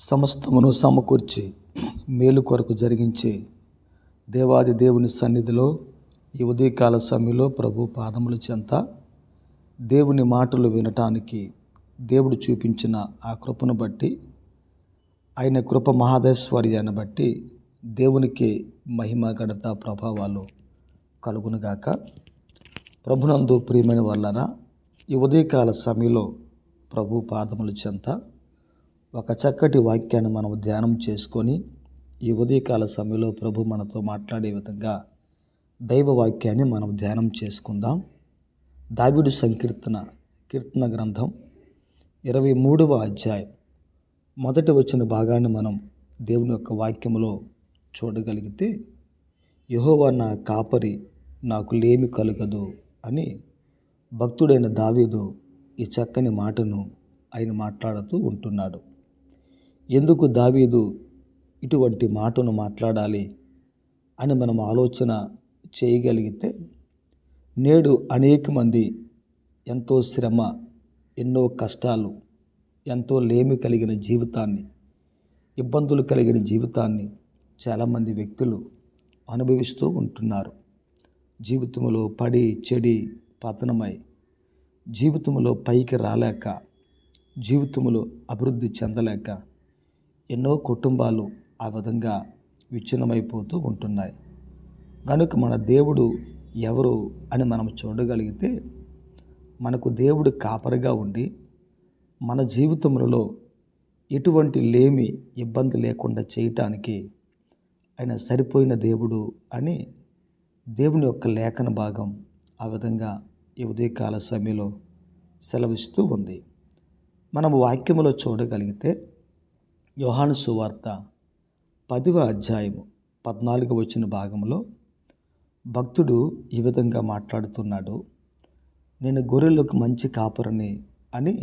సమస్తమును సమకూర్చి మేలు కొరకు జరిగించే దేవాది దేవుని సన్నిధిలో ఈ ఉదయకాల సమయంలో ప్రభు పాదముల చెంత దేవుని మాటలు వినటానికి దేవుడు చూపించిన ఆ కృపను బట్టి ఆయన కృప మహాదేశ్వర్యాన్ని బట్టి దేవునికి మహిమ గడత ప్రభావాలు కలుగునుగాక. ప్రభునందు ప్రియమైన వల్లన ఈ ఉదయకాల సమయంలో ప్రభు పాదముల చెంత ఒక చక్కటి వాక్యాన్ని మనం ధ్యానం చేసుకొని ఈ ఉదయకాల సమయంలో ప్రభు మనతో మాట్లాడే విధంగా దైవ వాక్యాన్ని మనం ధ్యానం చేసుకుందాం. దావిడు సంకీర్తన కీర్తన గ్రంథం ఇరవై మూడవ అధ్యాయం. మొదటి వచ్చిన భాగాన్ని మనం దేవుని యొక్క వాక్యంలో చూడగలిగితే యహోవా నా కాపరి నాకు లేమి కలగదు అని భక్తుడైన దావీదు ఈ చక్కని మాటను ఆయన మాట్లాడుతూ ఉంటున్నాడు. ఎందుకు దావీదు ఇటువంటి మాటను మాట్లాడాలి అని మనం ఆలోచన చేయగలిగితే నేడు అనేక మంది ఎంతో శ్రమ ఎన్నో కష్టాలు ఎంతో లేమి కలిగిన జీవితాన్ని ఇబ్బందులు కలిగిన జీవితాన్ని చాలామంది వ్యక్తులు అనుభవిస్తూ ఉంటున్నారు. జీవితంలో పడి చెడి పతనమై జీవితంలో పైకి రాలేక జీవితంలో అభివృద్ధి చెందలేక ఎన్నో కుటుంబాలు ఆ విధంగా విచ్ఛిన్నమైపోతూ ఉంటున్నాయి. కనుక మన దేవుడు ఎవరు అని మనం చూడగలిగితే మనకు దేవుడు కాపరిగా ఉండి మన జీవితములలో ఎటువంటి లేమి ఇబ్బంది లేకుండా చేయటానికి ఆయన సరిపోయిన దేవుడు అని దేవుని యొక్క లేఖన భాగం ఆ విధంగా ఈ ఉదయకాల సమయంలో సెలవిస్తూ ఉంది. మనం వాక్యములో చూడగలిగితే యోహాను సువార్త పదివ అధ్యాయము పద్నాలుగు వచ్చిన భాగంలో భక్తుడు ఈ విధంగా మాట్లాడుతున్నాడు నేను గొర్రెలకు మంచి కాపరని అని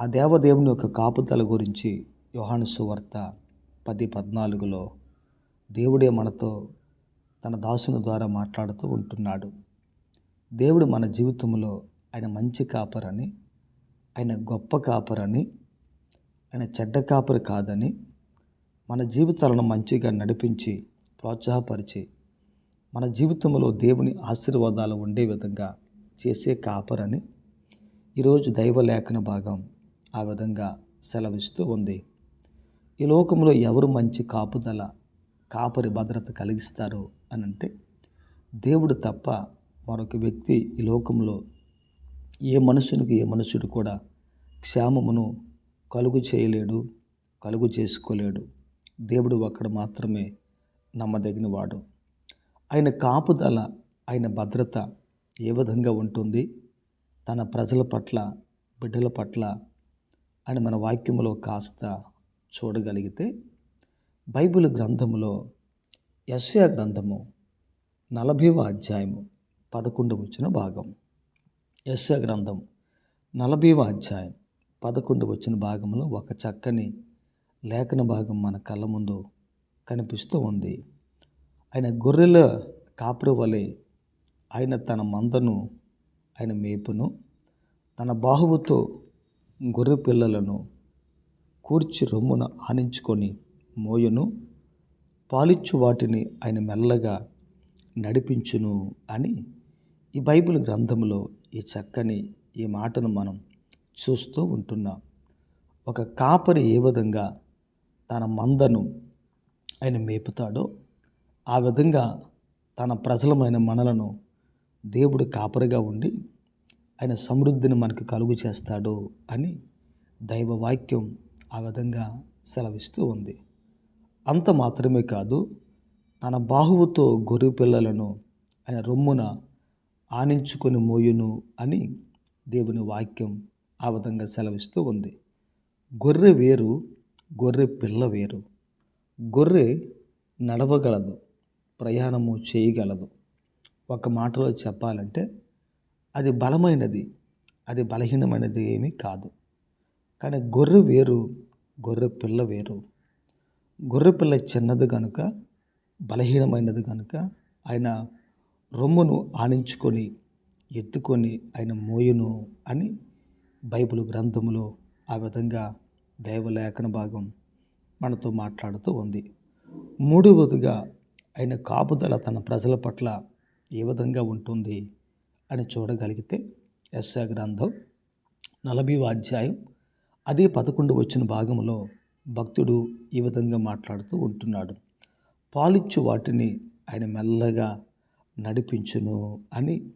ఆ దేవదేవుని యొక్క కాపుదల గురించి యోహాను సువార్త పది పద్నాలుగులో దేవుడే మనతో తన దాసుని ద్వారా మాట్లాడుతూ ఉంటున్నాడు. దేవుడు మన జీవితంలో ఆయన మంచి కాపరని ఆయన గొప్ప కాపరని ఆయన చెడ్డ కాపరి కాదని మన జీవితాలను మంచిగా నడిపించి ప్రోత్సాహపరిచి మన జీవితంలో దేవుని ఆశీర్వాదాలు ఉండే విధంగా చేసే కాపరని ఈరోజు దైవలేఖన భాగం ఆ విధంగా సెలవిస్తూ ఉంది. ఈ లోకంలో ఎవరు మంచి కాపుదల కాపరి భద్రత కలిగిస్తారు అని అంటే దేవుడు తప్ప మరొక వ్యక్తి ఈ లోకంలో ఏ మనుషునికి ఏ మనుషుడు కూడా క్షేమమును కలుగు చేయలేడు కలుగు చేసుకోలేడు. దేవుడు ఒక్కడు మాత్రమే నమ్మదగినవాడు ఆయన కాపుదల ఆయన భద్రత ఏ విధంగా ఉంటుంది? తన ప్రజల పట్ల బిడ్డల పట్ల అని మన వాక్యములో కాస్త చూడగలిగితే బైబిల్ గ్రంథములో యస్యా గ్రంథము నలభైవ అధ్యాయము పదకొండు వచ్చిన భాగం. యస్యా గ్రంథం నలభైవ అధ్యాయం. పదకొండు వచ్చిన భాగంలో ఒక చక్కని లేఖన భాగం మన కళ్ళ ముందు కనిపిస్తూ ఉంది. ఆయన గొర్రెల కాపురు వలె ఆయన తన మందను ఆయన మేపును తన బాహువుతో గొర్రె పిల్లలను కూర్చి రొమ్మున ఆనించుకొని మోయను పాలిచ్చు వాటిని ఆయన మెల్లగా నడిపించును అని ఈ బైబిల్ గ్రంథంలో ఈ చక్కని ఈ మాటను మనం చూస్తూ ఉంటున్నాం. ఒక కాపరి ఏ విధంగా తన మందను ఆయన మేపుతాడో ఆ విధంగా తన ప్రజలమైన మనలను దేవుడు కాపరిగా ఉండి ఆయన సమృద్ధిని మనకు కలుగు చేస్తాడు అని దైవ వాక్యం ఆ విధంగా సెలవిస్తూ ఉంది. అంత మాత్రమే కాదు తన బాహువుతో గొర్రె పిల్లలను ఆయన రొమ్మున ఆనించుకొని మోయును అని దేవుని వాక్యం ఆ విధంగా సెలవిస్తూ ఉంది. గొర్రె వేరు గొర్రె పిల్ల వేరు. గొర్రె నడవగలదు ప్రయాణము చేయగలదు. ఒక మాటలో చెప్పాలంటే అది బలమైనది అది బలహీనమైనది ఏమీ కాదు. కానీ గొర్రె వేరు గొర్రె పిల్ల వేరు. గొర్రె పిల్ల చిన్నది కనుక బలహీనమైనది కనుక ఆయన రొమ్మును ఆనించుకొని ఎత్తుకొని ఆయన మోయును అని బైబిల్ గ్రంథములో ఆ విధంగా దైవలేఖన భాగం మనతో మాట్లాడుతూ ఉంది. మూడవదిగా ఆయన కాపుదల తన ప్రజల పట్ల ఏ విధంగా ఉంటుంది అని చూడగలిగితే యశా గ్రంథం నలభై అధ్యాయం అదే పదకొండు వచ్చిన భాగంలో భక్తుడు ఈ విధంగా మాట్లాడుతూ ఉంటున్నాడు. పాలిచ్చు వాటిని ఆయన మెల్లగా నడిపించును అని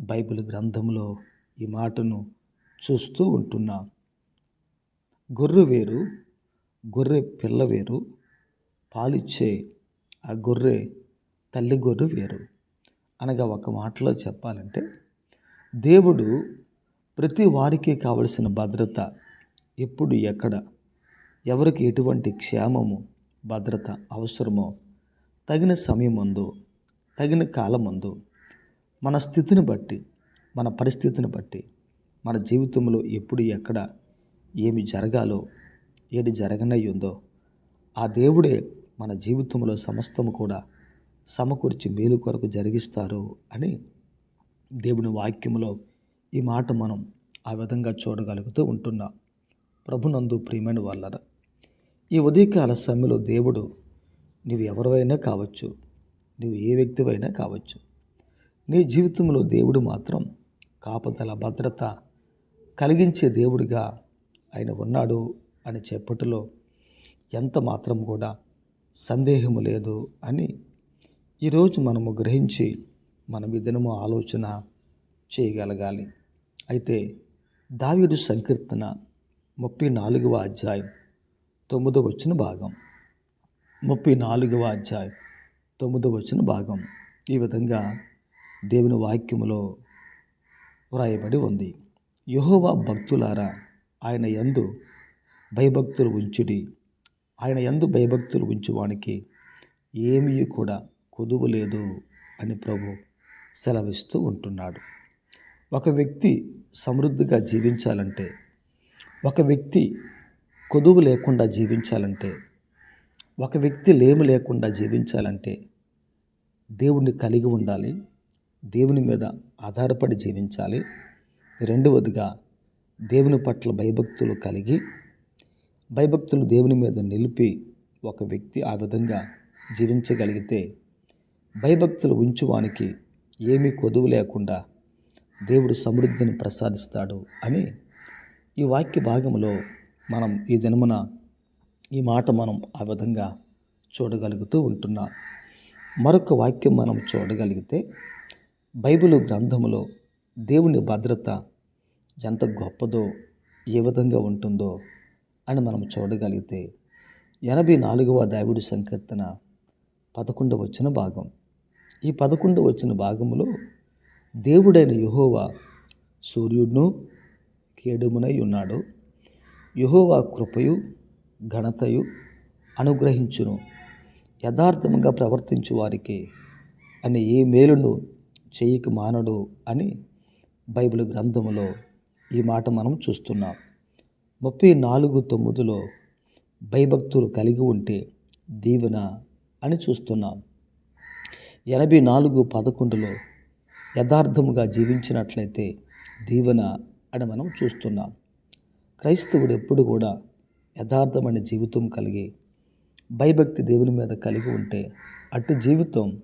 బైబిల్ గ్రంథంలో ఈ మాటను చూస్తూ ఉంటున్నాం. గొర్రె వేరు గొర్రె పిల్ల వేరు పాలిచ్చే ఆ గొర్రె తల్లి గొర్రె వేరు. అనగా ఒక మాటలో చెప్పాలంటే దేవుడు ప్రతి వారికి కావలసిన భద్రత ఎప్పుడు ఎక్కడ ఎవరికి ఎటువంటి క్షేమము భద్రత అవసరమో తగిన సమయం ముందు తగిన కాలం ముందు మన స్థితిని బట్టి మన పరిస్థితిని బట్టి మన జీవితంలో ఎప్పుడు ఎక్కడ ఏమి జరగాలో ఏది జరగనై ఉందో ఆ దేవుడే మన జీవితంలో సమస్తము కూడా సమకూర్చి మేలు కొరకు జరిగిస్తారు అని దేవుని వాక్యంలో ఈ మాట మనం ఆ విధంగా చూడగలుగుతూ ఉంటున్నాం. ప్రభునందు ప్రియమైన వాళ్ళరా ఈ ఉదయకాల సమయంలో దేవుడు నీవు ఎవరివైనా కావచ్చు నువ్వు ఏ వ్యక్తివైనా కావచ్చు నీ జీవితంలో దేవుడు మాత్రం కాపుదల భద్రత కలిగించే దేవుడిగా ఆయన ఉన్నాడు అని చెప్పటలో ఎంత మాత్రం కూడా సందేహము లేదు అని ఈరోజు మనము గ్రహించి మనం ఈ దినము ఆలోచన చేయగలగాలి. అయితే దావీడు సంకీర్తన ముప్పై నాలుగవ అధ్యాయం తొమ్మిదవ వచ్చిన భాగం. ముప్పై నాలుగవ అధ్యాయం తొమ్మిదవ వచ్చిన భాగం. ఈ విధంగా దేవుని వాక్యములో వ్రాయబడి ఉంది. యహోవా భక్తులారా ఆయన యందు భయభక్తులు ఉంచుడి. ఆయన యందు భయభక్తులు ఉంచువానికి ఏమీ కూడా కొదువు లేదు అని ప్రభు సెలవిస్తూ ఉంటున్నాడు. ఒక వ్యక్తి సమృద్ధిగా జీవించాలంటే ఒక వ్యక్తి కొదువు లేకుండా జీవించాలంటే ఒక వ్యక్తి లేము లేకుండా జీవించాలంటే దేవుణ్ణి కలిగి ఉండాలి దేవుని మీద ఆధారపడి జీవించాలి రెండవదిగా దేవుని పట్ల భయభక్తులు కలిగి భయభక్తులు దేవుని మీద నిలిపి ఒక వ్యక్తి ఆ విధంగా జీవించగలిగితే భయభక్తులు ఉంచువానికి ఏమీ కొదువు లేకుండా దేవుడు సమృద్ధిని ప్రసాదిస్తాడు అని ఈ వాక్య భాగంలో మనం ఈ దినమున ఈ మాట మనం ఆ విధంగా చూడగలుగుతూ ఉంటున్నాం. మరొక వాక్యం మనం చూడగలిగితే బైబిల్ గ్రంథములో దేవుని భద్రత ఎంత గొప్పదో ఏ విధంగా ఉంటుందో అని మనం చూడగలిగితే ఎనభై నాలుగవ దావిడి సంకీర్తన పదకొండు వచ్చిన భాగం. ఈ పదకొండు వచ్చిన భాగంలో దేవుడైన యహోవా సూర్యుడును కేడుమునై ఉన్నాడు. యహోవా కృపయు ఘనతయు అనుగ్రహించును. యథార్థంగా ప్రవర్తించు వారికి అని ఏ మేలును చేయక మానడు అని బైబిల్ గ్రంథములో ఈ మాట మనం చూస్తున్నాం. ముప్పై నాలుగు తొమ్మిదిలో భయభక్తులు కలిగి ఉంటే దీవెన అని చూస్తున్నాం. ఎనభై నాలుగు పదకొండులో యథార్థముగా జీవించినట్లయితే దీవెన అని మనం చూస్తున్నాం. క్రైస్తవుడు ఎప్పుడు కూడా యథార్థమైన జీవితం కలిగి భయభక్తి దేవుని మీద కలిగి ఉంటే అటు జీవితం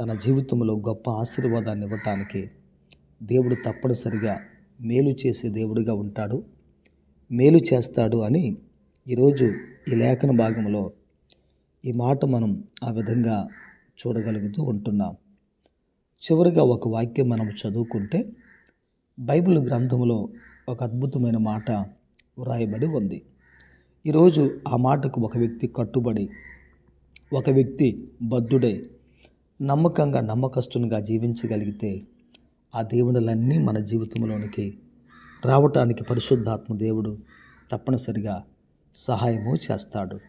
తన జీవితంలో గొప్ప ఆశీర్వాదాన్ని ఇవ్వటానికి దేవుడు తప్పనిసరిగా మేలు చేసే దేవుడిగా ఉంటాడు మేలు చేస్తాడు అని ఈరోజు ఈ లేఖన భాగంలో ఈ మాట మనం ఆ విధంగా చూడగలుగుతూ ఉంటున్నాం. చివరిగా ఒక వాక్యం మనం చదువుకుంటే బైబిల్ గ్రంథంలో ఒక అద్భుతమైన మాట వ్రాయబడి ఉంది. ఈరోజు ఆ మాటకు ఒక వ్యక్తి కట్టుబడి ఒక వ్యక్తి బద్ధుడై నమ్మకంగా నమ్మకస్తునిగా జీవించగలిగితే ఆ దేవుడులన్నీ మన జీవితంలోనికి రావటానికి పరిశుద్ధాత్మ దేవుడు తప్పనిసరిగా సహాయము చేస్తాడు.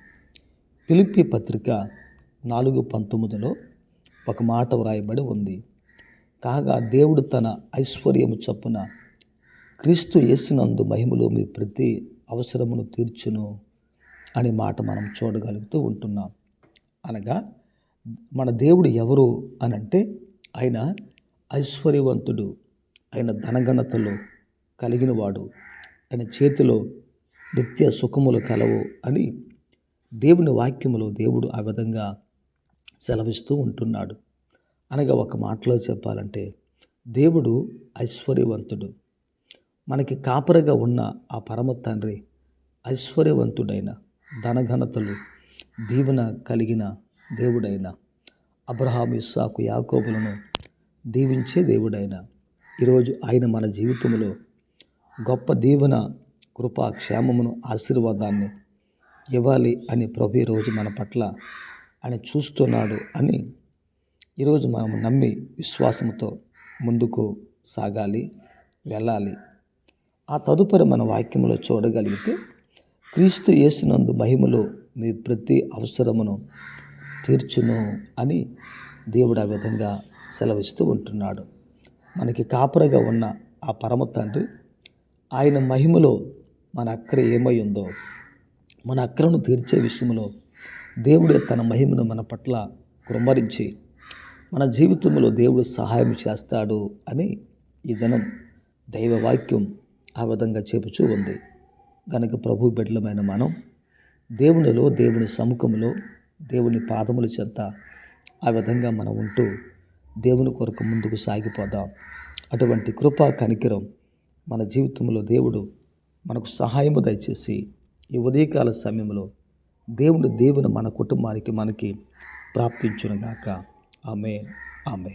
పిలిపి పత్రిక నాలుగు పంతొమ్మిదిలో ఒక మాట వ్రాయబడి ఉంది. కాగా దేవుడు తన ఐశ్వర్యము చొప్పున క్రీస్తు యేసునందు మహిమలో మీ ప్రతి అవసరమును తీర్చును అనే మాట మనం చూడగలుగుతూ ఉంటున్నాం. అనగా మన దేవుడు ఎవరు అని అంటే ఆయన ఐశ్వర్యవంతుడు ఆయన ధనగణతలు కలిగినవాడు. ఆయన చేతిలో నిత్య సుఖములు కలవు అని దేవుని వాక్యములో దేవుడు ఆ విధంగా సెలవిస్తూ ఉంటున్నాడు. అనగా ఒక మాటలో చెప్పాలంటే దేవుడు ఐశ్వర్యవంతుడు. మనకి కాపరిగా ఉన్న ఆ పరమ తండ్రి ఐశ్వర్యవంతుడైన ధనఘనతలు దీవెన కలిగిన దేవుడైన అబ్రహాం ఇస్సాకు యాకోబులను దీవించే దేవుడైన. ఈరోజు ఆయన మన జీవితంలో గొప్ప దీవెన కృపా క్షేమమును ఆశీర్వాదాన్ని ఇవ్వాలి అని ప్రభు ఈరోజు మన పట్ల ఆయన చూస్తున్నాడు అని ఈరోజు మనం నమ్మి విశ్వాసంతో ముందుకు సాగాలి వెళ్ళాలి. ఆ తదుపరి మన వాక్యంలో చూడగలిగితే క్రీస్తు యేసునందు మహిమలో మీ ప్రతి అవసరమును తీర్చును అని దేవుడు ఆ విధంగా సెలవిస్తూ ఉంటున్నాడు. మనకి కాపరగా ఉన్న ఆ పరమ తండ్రి ఆయన మహిమలో మన అక్కర ఏమై ఉందో మన అక్కరను తీర్చే విషయంలో దేవుడే తన మహిమను మన పట్ల కుమ్మరించి మన జీవితంలో దేవుడు సహాయం చేస్తాడు అని ఈ దినం దైవవాక్యం ఆ విధంగా చెబుతూ ఉంది. కనుక ప్రభు బిడ్డలమైన మనం దేవునిలో దేవుని సముఖంలో దేవుని పాదముల చెంత ఆ విధంగా మనం ఉంటూ దేవుని కొరకు ముందుకు సాగిపోదాం. అటువంటి కృపా కనికిరం మన జీవితంలో దేవుడు మనకు సహాయము దయచేసి ఈ ఉదయకాల సమయంలో దేవుని దేవుని మన కుటుంబానికి మనకి ప్రాప్తించునుగాక. ఆమె ఆమె